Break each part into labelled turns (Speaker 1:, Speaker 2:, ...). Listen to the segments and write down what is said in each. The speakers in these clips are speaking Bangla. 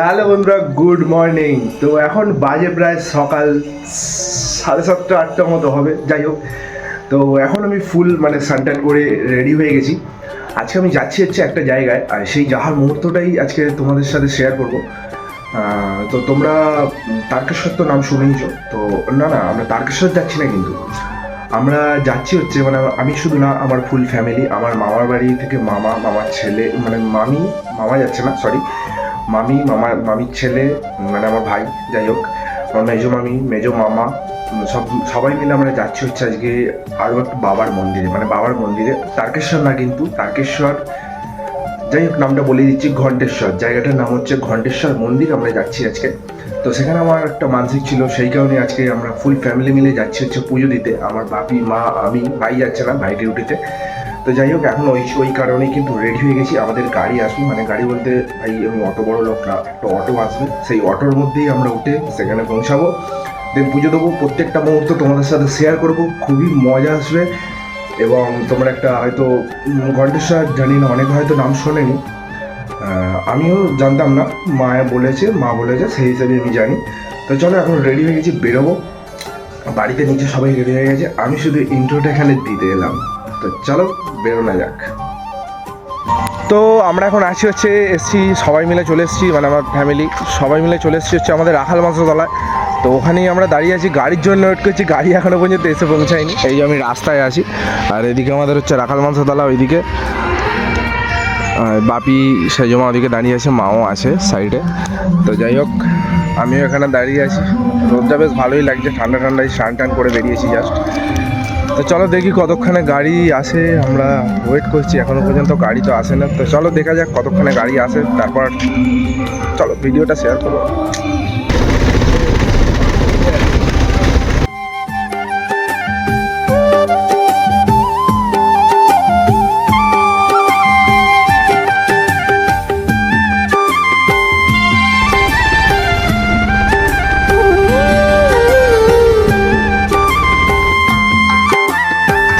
Speaker 1: হ্যালো বন্ধুরা, গুড মর্নিং। তো এখন বাজে প্রায় সকাল সাড়ে সাতটা আটটা মতো হবে, যাই হোক। তো এখন আমি ফুল মানে সানটান করে রেডি হয়ে গেছি। আজকে আমি যাচ্ছি হচ্ছে একটা জায়গায়, আর সেই যাওয়ার মুহূর্তটাই আজকে তোমাদের সাথে শেয়ার করব। তো তোমরা তারকেশ্বর তো নাম শুনেইছো তো না না, আমরা তারকেশ্বর যাচ্ছি না কিন্তু। আমরা যাচ্ছি হচ্ছে মানে আমি শুধু না, আমার ফুল ফ্যামিলি আমার মামার বাড়ি থেকে মামা, মামার ছেলে মানে মামি, মামা যাচ্ছে না সরি মামি, মামা, মামির ছেলে মানে আমার ভাই, যাই হোক, আমার মেজো মামি, মেজো মামা সব, সবাই মিলে আমরা যাচ্ছি হচ্ছে আজকে আরও একটু বাবার মন্দিরে মানে বাবার মন্দিরে, তারকেশ্বর না কিন্তু, তারকেশ্বর, যাই হোক, নামটা বলে দিচ্ছি ঘণ্টেশ্বর জায়গাটার নাম হচ্ছে ঘণ্টেশ্বর মন্দির, আমরা যাচ্ছি আজকে। তো সেখানে আমার একটা মানসিক ছিল, সেই কারণে আজকে আমরা ফুল ফ্যামিলি মিলে যাচ্ছি হচ্ছে পুজো দিতে, আমার বাপি, মা, আমি, ভাই যাচ্ছে না ভাই ডিউটিতে তো যাই হোক, এখন ওই ওই কারণেই কিন্তু রেডি হয়ে গেছি। আমাদের গাড়ি আসবে মানে গাড়ি বলতে ভাই অত বড় লোক না, একটা অটো আসবে। সেই অটোর মধ্যেই আমরা উঠে সেখানে পৌঁছাবো। দেন পুজো দেবো। প্রত্যেকটা মুহূর্ত তোমাদের সাথে শেয়ার করব। খুবই মজা আসবে। এবং তোমরা একটা হয়তো ঘণ্টেশ্বর জানি না, অনেক হয়তো নাম শোনেনি। আমিও জানতাম না। মা বলেছে মা বলেছে, সেই হিসাবে আমি জানি। তো চলো, এখন রেডি হয়ে গেছি, বেরোবো। বাড়িতে নিচে সবাই রেডি হয়ে গেছে। আমি শুধু ইন্ট্রোটা এখানে দিতে এলাম। তো চলো বেরোনো যাক। তো আমরা এখন আছি হচ্ছে, এসছি, সবাই মিলে চলে এসেছি মানে আমার ফ্যামিলি সবাই মিলে চলে এসেছি হচ্ছে আমাদের রাখাল মাংসতলায়। তো ওখানেই আমরা দাঁড়িয়ে আছি, গাড়ির জন্য ওয়েট করছি, গাড়ি এখনও পর্যন্ত এসে পৌঁছায়নি। এই আমি রাস্তায় আছি, আর এদিকে আমাদের হচ্ছে রাখাল মাংসতলা ওইদিকে। বাপি, সেজমা ওদিকে দাঁড়িয়ে আছে, মাও আছে সাইডে তো যাই হোক, আমিও এখানে দাঁড়িয়ে আছি। রোদটা বেশ ভালোই লাগছে, ঠান্ডা ঠান্ডায় স্নান টান করে বেরিয়েছি জাস্ট তো চলো দেখি কতক্ষণে গাড়ি আসে, আমরা ওয়েট করছি, এখনও পর্যন্ত গাড়ি তো আসে না। তো চলো দেখা যাক কতক্ষণে গাড়ি আসে, তারপর চলো ভিডিওটা শেয়ার করব।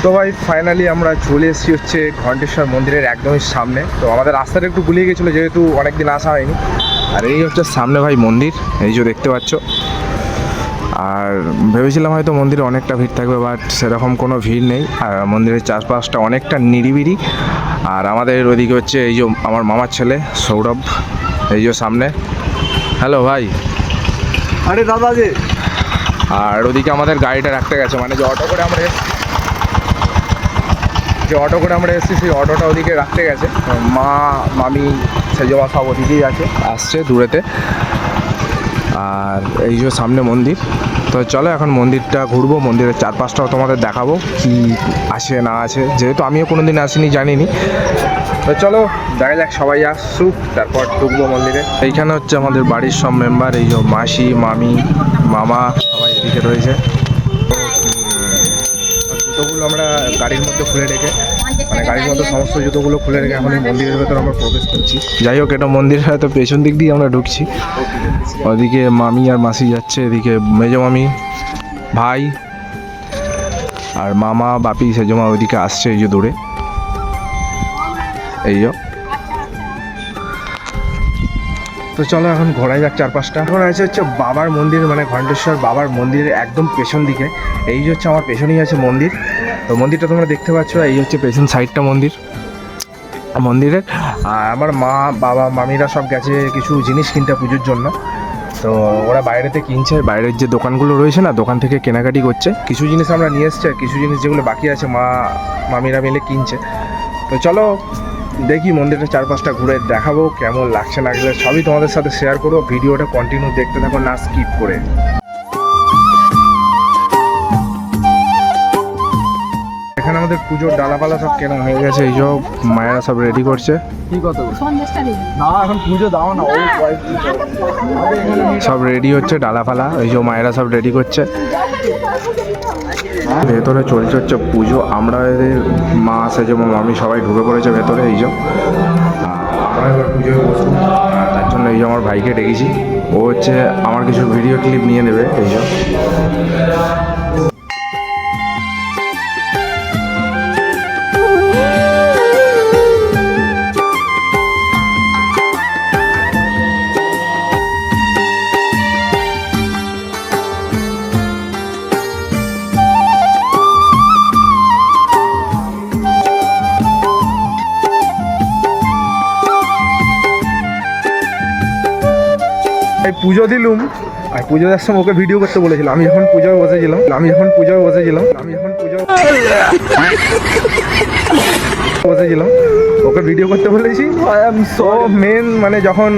Speaker 1: তো ভাই ফাইনালি আমরা চলে এসেছি হচ্ছে ঘণ্টেশ্বর মন্দিরের একদমই সামনে। তো আমাদের রাস্তাটা একটু গুলিয়ে গেছিল যেহেতু অনেকদিন আসা হয়নি। আর এই হচ্ছে সামনে ভাই মন্দির এই যে দেখতে পাচ্ছ। আর ভেবেছিলাম হয়তো মন্দিরে অনেকটা ভিড় থাকবে বাট সেরকম কোনো ভিড় নেই। আর মন্দিরের চারপাশটা অনেকটা নিরিবিরি আর আমাদের ওইদিকে হচ্ছে এই যে আমার মামার ছেলে সৌরভ এই যে সামনে। হ্যালো ভাই।
Speaker 2: আরে দাদা যে।
Speaker 1: আর ওদিকে আমাদের গাড়িটা রাখতে গেছে মানে যে অটো করে আমরা এসেছি। যে অটো করে আমরা এসেছি, সেই অটোটা ওদিকে রাখতে গেছে। মা, মামি সেজমা সব ওদিকেই আছে, আসছে দূরেতে। আর এই যে সামনে মন্দির। তো চলো এখন মন্দিরটা ঘুরবো, মন্দিরের চারপাশটাও তোমাদের দেখাবো, কি আছে, না আছে। যেহেতু আমিও কোনো দিন আসিনি, জানিনি। তো চলো, দেখা যাক, সবাই আসুক, তারপর ঢুকবো মন্দিরে। এইখানে হচ্ছে আমাদের বাড়ির সব মেম্বার এই যে মাসি, মামি, মামা, সবাই এদিকে রয়েছে। গাড়ির মধ্যে খুলে রেখে মানে গাড়ির মধ্যে সমস্ত জুতোগুলো খুলে রেখে এখন এই মন্দিরের ভেতর আমরা প্রবেশ করছি। যাই হোক এটা মন্দিরের হয়তো পেছন দিক দিয়ে আমরা ঢুকছি। ওদিকে মামি আর মাসি যাচ্ছে এদিকে মেজো মামি ভাই আর মামা বাপি সেজমা ওইদিকে আসছে এই যে দূরে। এই তো চলো এখন ঘোরা যাক চারপাশটা। এখন আছে হচ্ছে বাবার মন্দির মানে ঘণ্টেশ্বর বাবার মন্দিরের একদম পেছন দিকে। এই যে হচ্ছে আমার পেছনেই আছে মন্দির। তো মন্দিরটা তোমরা দেখতে পাচ্ছ, এই হচ্ছে পেছন সাইডটা মন্দির। মন্দিরের আমার মা, বাবা, মামিরা সব গেছে কিছু জিনিস কিনতে পুজোর জন্য। তো ওরা বাইরেতে কিনছে, বাইরের যে দোকানগুলো রয়েছে না, দোকান থেকে কেনাকাটি করছে। কিছু জিনিস আমরা নিয়ে এসছি কিছু জিনিস যেগুলো বাকি আছে, মা, মামিরা মিলে কিনছে। তো চলো, দেখি মন্দিরটা চারপাশটা ঘুরে দেখাবো, কেমন লাগছে না লাগছে সবই তোমাদের সাথে শেয়ার করব ভিডিওটা কন্টিনিউ দেখতে থাকো, না স্কিপ করে। এখানে আমাদের পুজোর ডালাপালা সব কেনা হয়ে গেছে এই সব মায়েরা সব রেডি করছে।
Speaker 2: কি কত? না এখন পুজো দাও না
Speaker 1: সব রেডি হচ্ছে ডালাপালা এই সব মায়েরা সব রেডি করছে। ভেতরে চলছে হচ্ছে পুজো আমরা মা আছে যেমন মামি সবাই ঢুকে পড়েছে ভেতরে এই যে আমরা এবার পুজোয় বসবো। তার জন্য এই যে আমার ভাইকে ডেকেছি। ও হচ্ছে আমার কিছু ভিডিও ক্লিপ নিয়ে নেবে এই যে পুজো দিলুম। আর পুজো দেওয়ার সময় ওকে ভিডিও করতে বলেছিলাম আমি যখন পুজোয় বসেছিলাম আমি যখন পুজোয় বসেছিলাম আমি যখন পুজোয় বসেছিলাম ওকে ভিডিও করতে বলেছি। তো মেন মানে যখন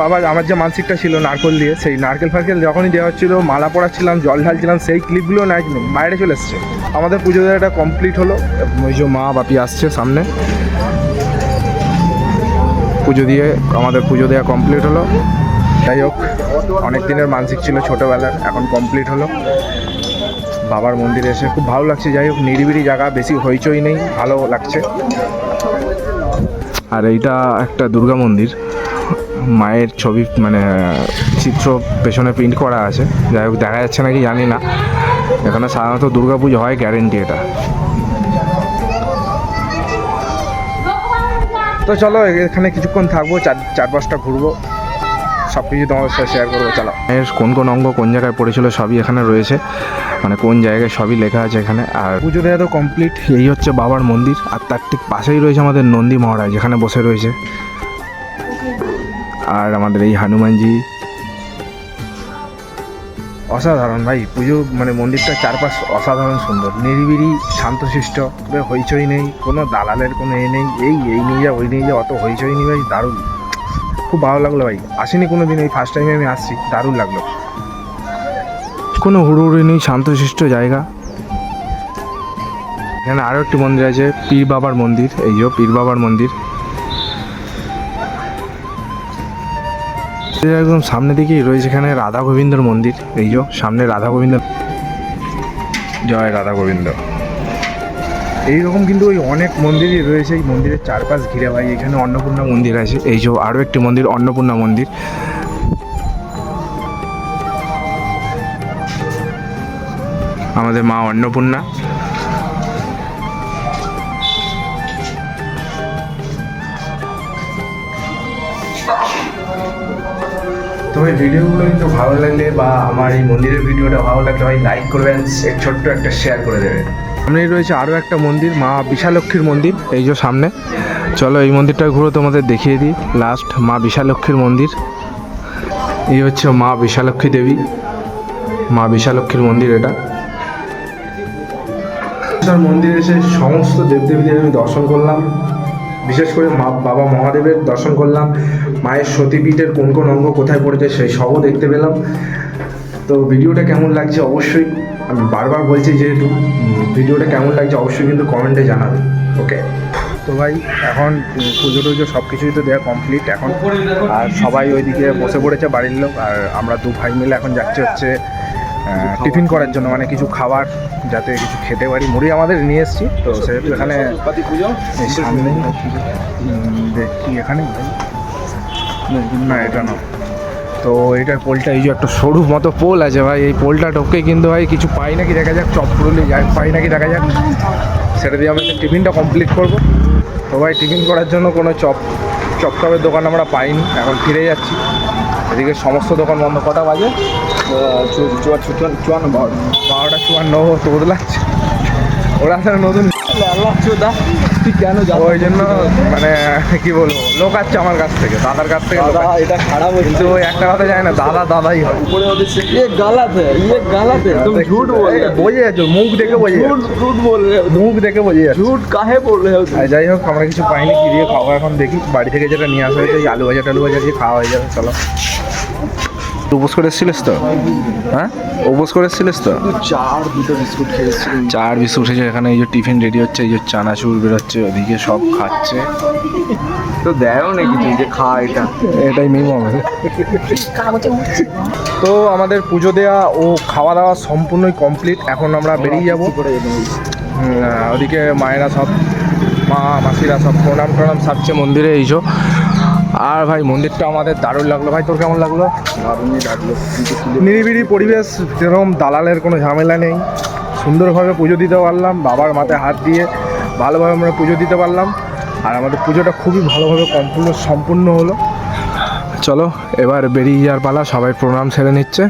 Speaker 1: বাবা আমার যে মানসিকটা ছিল নারকেল দিয়ে সেই নারকেল ফারকেল যখনই দেওয়া হচ্ছিল মালা পড়াচ্ছিলাম জল ঢালছিলাম সেই ক্লিপগুলো না বাইরে চলে এসছে। আমাদের পুজো দেওয়াটা কমপ্লিট হলো। ওই যে মা বাপি আসছে সামনে। পুজো দিয়ে আমাদের পুজো দেওয়া কমপ্লিট হলো। যাই হোক, অনেক দিনের মানসিক ছিল ছোটোবেলার, এখন কমপ্লিট হলো। বাবার মন্দিরে এসে খুব ভালো লাগছে, যাই হোক, নিরিবিলি জায়গা, বেশি হইচই নেই, ভালো লাগছে। আর এইটা একটা দুর্গা মন্দির, মায়ের ছবি মানে চিত্র পেছনে প্রিন্ট করা আছে। যাই হোক, দেখা যাচ্ছে নাকি, জানি না। এখানে সাধারণত দুর্গা পুজো হয় গ্যারেন্টি এটা। তো চলো, এখানে কিছুক্ষণ থাকব, চার চার পাঁচটা ঘুরবো। সব কিছু তোমাদের সাথে শেয়ার করব, চলো। এর কোন কোন অঙ্গ কোন জায়গায় পড়েছিল সবই এখানে রয়েছে। মানে কোন জায়গায় সবই লেখা আছে এখানে। আর পুজো দেওয়া তো কমপ্লিট এই হচ্ছে বাবার মন্দির। আর তার ঠিক পাশেই রয়েছে আমাদের নন্দী মহারাজ, যেখানে বসে রয়েছে। আর আমাদের এই হনুমানজি। অসাধারণ ভাই, পুজো মানে মন্দিরটা চারপাশ অসাধারণ সুন্দর। নিরিবিলি, শান্তশিষ্ট হইচই নেই, কোনো দালালের কোনো এ নেই। এই এই নিয়ে যা, ওই নিয়ে যা, অত হইচই নেই ভাই, দারুণ। খুব ভালো লাগল ভাই। আসিনি কোনো দিন এই ফার্স্ট টাইমে আমি আসছি, দারুণ লাগল। কোনো হুড়ুহুড়ি নেই, শান্তশিষ্ট জায়গা। এখানে আরও একটি মন্দির আছে, পীর বাবার মন্দির, এই যে পীর বাবার মন্দির। একদম সামনে দিকেই রয়েছে এখানে রাধা গোবিন্দর মন্দির, এই যে সামনে রাধা গোবিন্দ জয় রাধা গোবিন্দ। এইরকম কিন্তু ওই অনেক মন্দিরই রয়েছে। এই মন্দিরের চারপাশ ঘিরে ভাই, এখানে অন্নপূর্ণা মন্দির আছে। এই যে আরও একটি মন্দির, অন্নপূর্ণা মন্দির। আমাদের মা অন্নপূর্ণা। তো এই ভিডিওগুলো কিন্তু ভালো লাগলে বা আমার এই মন্দিরের ভিডিওটা ভালো লাগলে ভাই লাইক করবেন ছোট্ট একটা শেয়ার করে দেবেন। সামনেই রয়েছে আরও একটা মন্দির, মা বিশালক্ষীর মন্দির, এই যে সামনে। চলো এই মন্দিরটা ঘুরে তোমাদের দেখিয়ে দিই। লাস্ট মা বিশালক্ষীর মন্দির। এই হচ্ছে মা বিশালক্ষী দেবী। মা বিশালক্ষীর মন্দির এটা। মন্দিরে এসে সমস্ত দেবদেবীদের আমি দর্শন করলাম। বিশেষ করে মা, বাবা মহাদেবের দর্শন করলাম। মায়ের সতীপীঠের কোন কোন অঙ্গ কোথায় পড়েছে সেই সবও দেখতে পেলাম। তো ভিডিওটা কেমন লাগছে অবশ্যই আমি বারবার বলছি যেহেতু ভিডিওটা কেমন লাগছে অবশ্যই কিন্তু কমেন্টে জানাবে ওকে তো ভাই, এখন পুজো টুজো সব কিছুই তো দেওয়া কমপ্লিট এখন আর সবাই ওইদিকে বসে পড়েছে বাড়ির লোক, আর আমরা দু ভাই মিলে এখন যাচ্ছে হচ্ছে টিফিন করার জন্য মানে কিছু খাবার যাতে কিছু খেতে পারি। মুড়ি আমাদের নিয়ে এসেছি, তো সেহেতু এখানে দেখি এখানে। না, এটা না তো এটার পোলটা, এই যে একটা সরু মতো পোল আছে ভাই, এই পোলটা ঢোকে কিন্তু ভাই কিছু পাই নাকি দেখা যাক, চপ পুরুলি যাক পাই নাকি দেখা যাক। সেটা দিয়ে আমরা টিফিনটা কমপ্লিট করব। তো ভাই, টিফিন করার জন্য কোনো চপ চপ টপের দোকান আমরা পাইনি, এখন ফিরে যাচ্ছি। এদিকে সমস্ত দোকান বন্ধ, কটা বাজে? চুয়ান্ন বারোটা চুয়ান্ন, তো বদলাচ্ছে ওরা আসলে নতুন
Speaker 2: তুই কেন যাব?
Speaker 1: ওই জন্য মানে কি বলব লোক আছে আমার কাছ থেকে দাদার কাছ থেকে
Speaker 2: এটা খারাপ
Speaker 1: কিন্তু ওই একটা কথা যায় না দাদা দাদাই হয়।
Speaker 2: উপরে ওদের ইয়ে গালাতে ইয়ে গালাতে। তুমি ঝুট বলে
Speaker 1: বোঝে যাচ্ছো মুখ দেখে বোঝে
Speaker 2: ঝুট বলে
Speaker 1: মুখ দেখে বোঝে যাচ্ছে
Speaker 2: ঝুট কাহে
Speaker 1: বললে যাই হোক আমরা কিছু পাইনি কি দিয়ে খাওয়া এখন দেখি। বাড়ি থেকে যেটা নিয়ে আসা হয়েছে আলু ভাজা টালু ভাজা দিয়ে খাওয়া হয়ে যাবে চলো। উপোস করে এসেছিলিস তো? হ্যাঁ? উপোস করে এসেছিলিস তো?
Speaker 2: চার দুটো বিস্কুট খেয়েছি
Speaker 1: চার বিস্কুট এসে এখানে এই যে টিফিন রেডি হচ্ছে এই যে চানাচুর বেরোচ্ছে ওদিকে সব খাচ্ছে।
Speaker 2: তো দেও নাকি তুই যে খা এটা।
Speaker 1: এটাই মিম হবে তো আমাদের পুজো দেওয়া ও খাওয়া দাওয়া সম্পূর্ণই কমপ্লিট এখন আমরা বেরিয়ে যাব। ওদিকে মায়েরা সব মা মাসিরা সব প্রণাম টনাম সারছে মন্দিরে এইসব আর ভাই, মন্দিরটা আমাদের দারুণ লাগল। ভাই, তোর কেমন লাগল? নিরিবিলি পরিবেশ, যেরকম দালালের কোনো ঝামেলা নেই। সুন্দরভাবে পুজো দিতে পারলাম, বাবার মাথায় হাত দিয়ে ভালোভাবে আমরা পুজো দিতে পারলাম। আর আমাদের পুজোটা খুবই ভালোভাবে সম্পূর্ণ সম্পূর্ণ হলো। চলো, এবার বেরিয়ে যাওয়ার পালা, সবাই প্রণাম সেরে নিচ্ছে।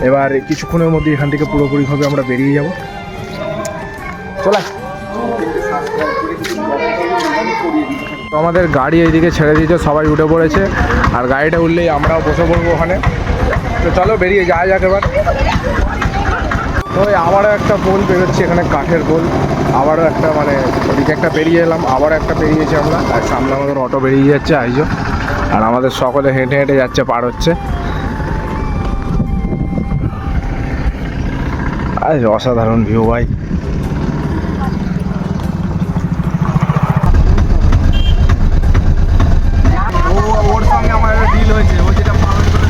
Speaker 1: এবার কিছুক্ষণের মধ্যে এখান থেকে পুরোপুরিভাবে আমরা বেরিয়ে যাব। চলে। আমাদের গাড়ি এইদিকে ছেড়ে দিয়েছে, সবাই উঠে পড়েছে। আর গাড়িটা উঠলেই আমরাও বসে পড়ব ওখানে। তো চলো বেরিয়ে যাওয়া যাক এবার। তো আবারও একটা পোল বেরোচ্ছে এখানে, কাঠের পোল আবারও একটা মানে ওদিকে একটা পেরিয়ে এলাম, আবারও একটা পেরিয়েছি আমরা। আর সামনে আমাদের অটো বেরিয়ে যাচ্ছে, আইজো। আর আমাদের সকলে হেঁটে হেঁটে যাচ্ছে, পার হচ্ছে। আজ অসাধারণ ভিউ ভাই
Speaker 2: ওর সঙ্গে আমার ডিল হয়েছে ও যেটা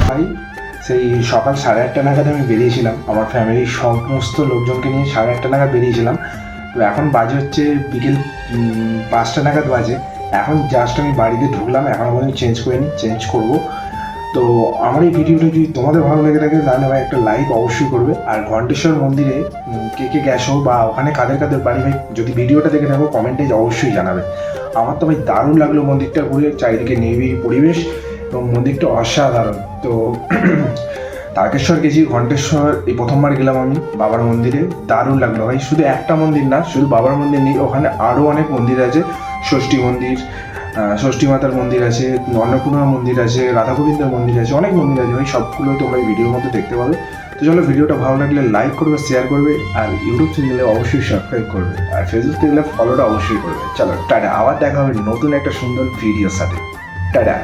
Speaker 1: ভাই সেই সকাল সাড়ে আটটা নাগাদ আমি বেরিয়েছিলাম। আমার ফ্যামিলির সমস্ত লোকজনকে নিয়ে সাড়ে আটটা নাগাদ বেরিয়েছিলাম। তো এখন বাজে হচ্ছে বিকেল পাঁচটা নাগাদ বাজে। এখন জাস্ট আমি বাড়িতে ঢুকলাম, এখন পর্যন্ত চেঞ্জ করে নিই চেঞ্জ করব। তো আমার এই ভিডিওটা যদি তোমাদের ভালো লেগে থাকে, তাহলে ভাই একটা লাইক অবশ্যই করবে। আর ঘণ্টেশ্বর মন্দিরে কে কে গেছো বা ওখানে কাদের কাদের বাড়ি, ভাই যদি ভিডিওটা দেখে থাকো কমেন্টে অবশ্যই জানাবে। আমার তো ভাই দারুণ লাগল মন্দিরটা ঘুরে, চারিদিকে নিরিবিলি পরিবেশ এবং মন্দিরটা অসাধারণ। তো তারকেশ্বর গেছি, ঘণ্টেশ্বর, এই প্রথমবার গেলাম আমি বাবার মন্দিরে। দারুণ লাগল ভাই, শুধু একটা মন্দির না, শুধু বাবার মন্দির নেই, ওখানে আরও অনেক মন্দির আছে। ষষ্ঠী মন্দির ষষ্ঠী মাতার মন্দির আছে, অন্নপূর্ণা মন্দির আছে, রাধা গোবিন্দের মন্দির আছে, অনেক মন্দির আছে ভাই, সবগুলো তোমরা এই ভিডিওর মধ্যে দেখতে পাবে। তো চলো ভিডিওটা ভালো লাগলে লাইক করবে শেয়ার করবে, আর ইউটিউব চ্যানেলে অবশ্যই সাবস্ক্রাইব করবে, আর ফেসবুক চ্যানেলে ফলোটা অবশ্যই করবে। চলো, টাটা, আবার দেখা হবে নতুন একটা সুন্দর ভিডিওর সাথে। টাটা।